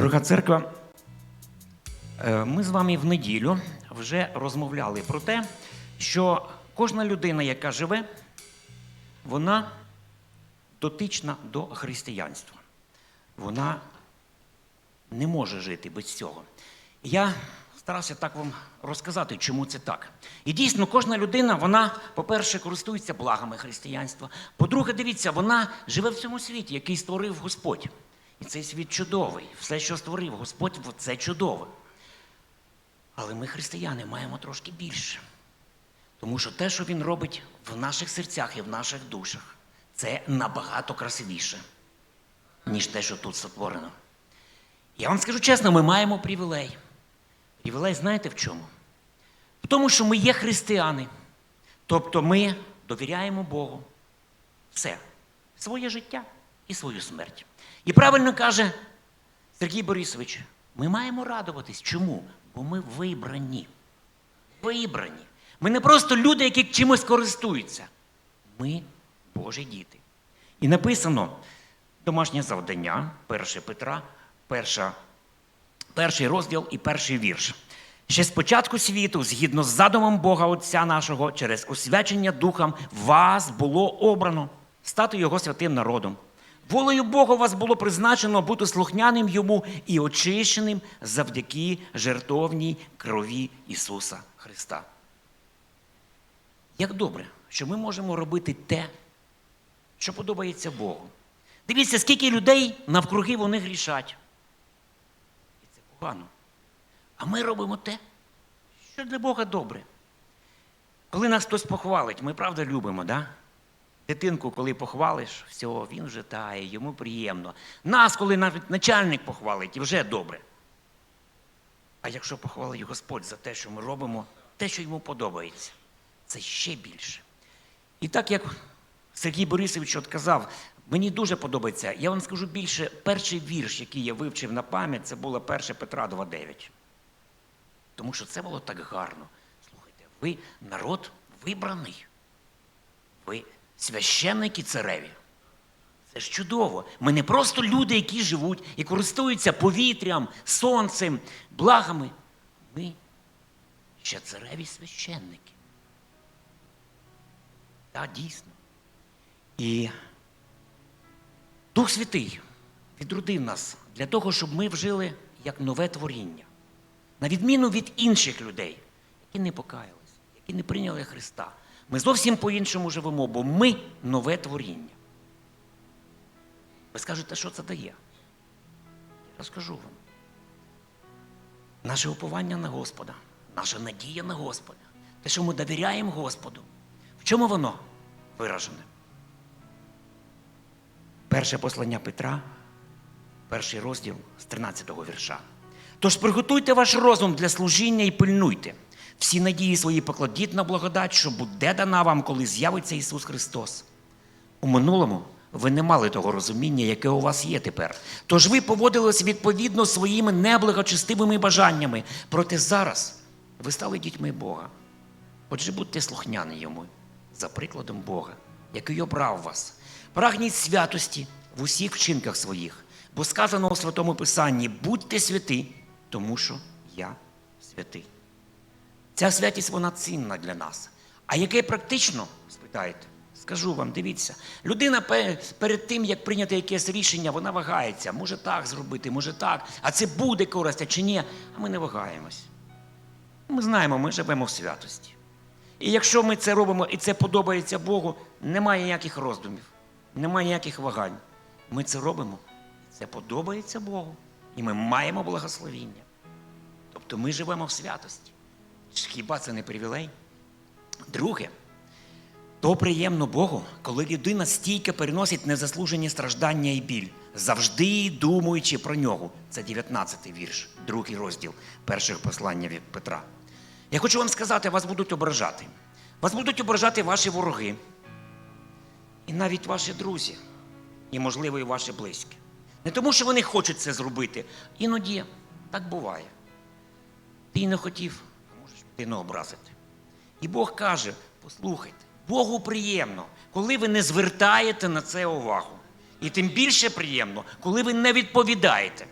Дорога церква, е, ми з вами в неділю вже розмовляли про те, що кожна людина, яка живе, вона дотична до християнства. Вона не може жити без цього. Я старався так вам розказати, чому це так. І дійсно, кожна людина, вона, по-перше, користується благами християнства. По-друге, дивіться, вона живе в цьому світі, який створив Господь. І цей світ чудовий. Все, що створив Господь, це чудове. Але ми, християни, маємо трошки більше. Тому що те, що Він робить в наших серцях і в наших душах, це набагато красивіше, ніж те, що тут сотворено. Я вам скажу чесно, ми маємо привілей. Привілей знаєте в чому? В тому, що ми є християни. Тобто ми довіряємо Богу. Все. Своє життя і свою смерть. І правильно каже Сергій Борисович, ми маємо радуватись. Чому? Бо ми вибрані. Вибрані. Ми не просто люди, які чимось користуються. Ми Божі діти. І написано домашнє завдання, 1 Петра, перша, перший розділ і перший вірш. Ще з початку світу, згідно з задумом Бога Отця нашого, через освячення Духом, вас було обрано стати Його святим народом. Волею Бога вас було призначено бути слухняним йому і очищеним завдяки жертовній крові Ісуса Христа. Як добре, що ми можемо робити те, що подобається Богу. Дивіться, скільки людей навкруги вони грішать. І це погано. А ми робимо те, що для Бога добре. Коли нас хтось похвалить, ми правда любимо, да? Дитинку, коли похвалиш, все, він вже тає, йому приємно. Нас, коли навіть начальник похвалить, і вже добре. А якщо похвалить Господь за те, що ми робимо, те, що йому подобається, це ще більше. І так як Сергій Борисович от казав, мені дуже подобається, я вам скажу більше, перший вірш, який я вивчив на пам'ять, це було 1 Петра 2.9. Тому що це було так гарно. Слухайте, ви народ вибраний. Ви священники цареві. Це ж чудово. Ми не просто люди, які живуть і користуються повітрям, сонцем, благами. Ми ще цареві священники. Так, дійсно. І Дух Святий відродив нас для того, щоб ми вжили як нове творіння. На відміну від інших людей, які не покаялись, які не прийняли Христа. Ми зовсім по-іншому живемо, бо ми нове творіння. Ви скажете, що це дає? Я розкажу вам. Наше уповання на Господа, наша надія на Господа, те, що ми довіряємо Господу. В чому воно виражене? Перше послання Петра, перший розділ з 13-го вірша. Тож приготуйте ваш розум для служіння і пильнуйте. Всі надії свої покладіть на благодать, що буде дана вам, коли з'явиться Ісус Христос. У минулому ви не мали того розуміння, яке у вас є тепер. Тож ви поводились відповідно своїми неблагочестивими бажаннями. Проте зараз ви стали дітьми Бога. Отже, будьте слухняні йому за прикладом Бога, який обрав вас. Прагніть святості в усіх вчинках своїх, бо сказано у Святому Писанні: будьте святі, тому що я святий. Ця святість вона цінна для нас. А яке практично, спитаєте? Скажу вам, дивіться, людина перед тим, як прийняти якесь рішення, вона вагається. Може так зробити, може так. А це буде користь, а чи ні? А ми не вагаємось. Ми знаємо, ми живемо в святості. І якщо ми це робимо і це подобається Богу, немає ніяких роздумів, немає ніяких вагань. Ми це робимо, і це подобається Богу. І ми маємо благословіння. Тобто ми живемо в святості. Хіба це не привілей? Друге, то приємно Богу, коли людина стійко переносить незаслужені страждання і біль, завжди думаючи про нього. Це 19-й вірш, другий розділ перших послання від Петра. Я хочу вам сказати, вас будуть ображати. Вас будуть ображати ваші вороги. І навіть ваші друзі, і, можливо, і ваші близькі. Не тому, що вони хочуть це зробити. Іноді так буває. Ти не хотів, можеш образити. І Бог каже: послухайте, Богу приємно, коли ви не звертаєте на це увагу. І тим більше приємно, коли ви не відповідаєте.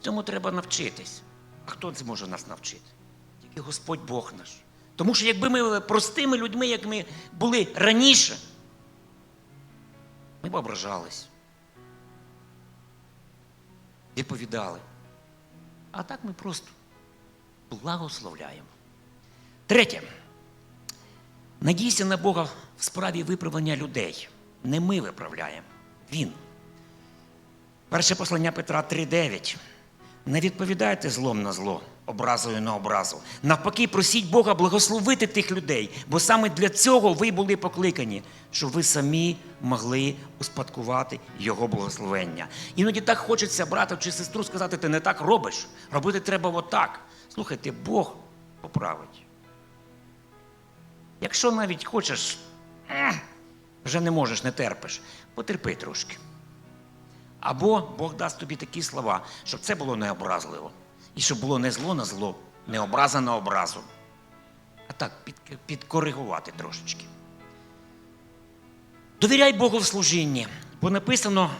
Цьому треба навчитись. А хто зможе нас навчити? Тільки Господь Бог наш. Тому що якби ми були простими людьми, як ми були раніше, ми б ображались. Відповідали. А так ми просто благословляємо. Третє. Надійся на Бога в справі виправлення людей. Не ми виправляємо. Він. Перше послання Петра 3:9. Не відповідайте злом на зло, образою на образу. Навпаки, просіть Бога благословити тих людей, бо саме для цього ви були покликані, щоб ви самі могли успадкувати Його благословення. Іноді так хочеться брату чи сестру сказати, ти не так робиш. Робити треба отак. Слухайте, Бог поправить. Якщо навіть хочеш, вже не можеш, не терпиш, потерпи трошки. Або Бог дасть тобі такі слова, щоб це було необразливо. І щоб було не зло на зло, не образа на образу. А так, під, підкоригувати трошечки. Довіряй Богу в служінні, бо написано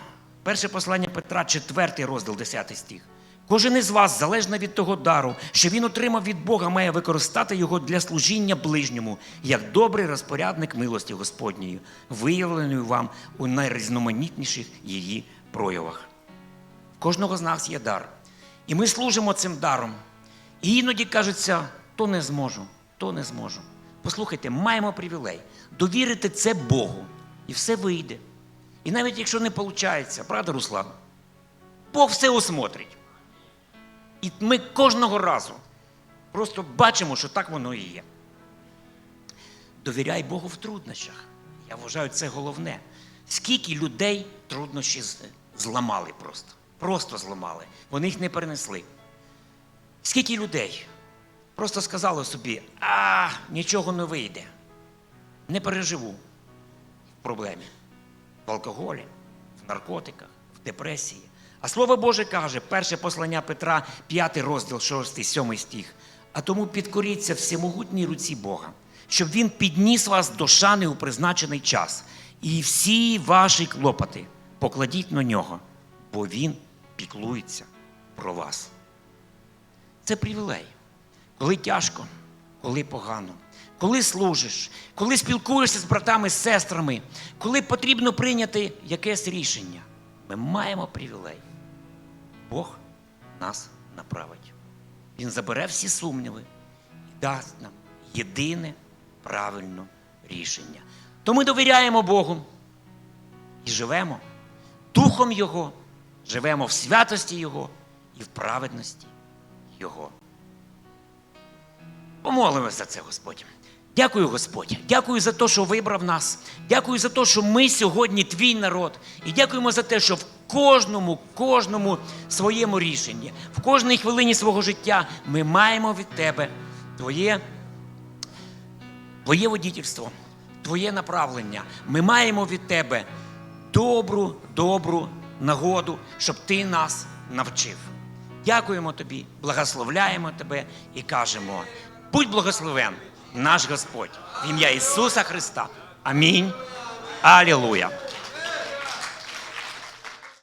перше послання Петра, 4 розділ, 10 стих. Кожен із вас, залежно від того дару, що він отримав від Бога, має використати його для служіння ближньому, як добрий розпорядник милості Господньої, виявленої вам у найрізноманітніших її проявах. Кожного з нас є дар. І ми служимо цим даром. І іноді кажеться, то не зможу, то не зможу. Послухайте, маємо привілей довірити це Богу, і все вийде. І навіть якщо не виходить, правда, Руслан? Бог все осмотрить. І ми кожного разу просто бачимо, що так воно і є. Довіряй Богу в труднощах. Я вважаю, це головне. Скільки людей труднощі зламали просто. Просто зламали. Вони їх не перенесли. Скільки людей просто сказали собі, а нічого не вийде. Не переживу в проблемі. В алкоголі, в наркотиках, в депресії. А слово Боже каже, перше послання Петра, 5 розділ, 6, 7 стих. А тому підкоріться всемогутній руці Бога, щоб Він підніс вас до шани у призначений час. І всі ваші клопоти покладіть на нього, бо Він піклується про вас. Це привілей. Коли тяжко, коли погано, коли служиш, коли спілкуєшся з братами, з сестрами, коли потрібно прийняти якесь рішення, ми маємо привілей. Бог нас направить. Він забере всі сумніви і дасть нам єдине правильне рішення. То ми довіряємо Богу і живемо духом Його, живемо в святості Його і в праведності Його. Помолимося за це, Господь. Дякую, Господь. Дякую за те, що вибрав нас. Дякую за те, що ми сьогодні твій народ. І дякуємо за те, що в кожному, кожному своєму рішенні, в кожній хвилині свого життя ми маємо від тебе твоє, твоє водітельство, твоє направлення. Ми маємо від тебе добру, добру нагоду, щоб ти нас навчив. Дякуємо тобі, благословляємо тебе і кажемо: будь благословен наш Господь в ім'я Ісуса Христа. Амінь. Алілуя.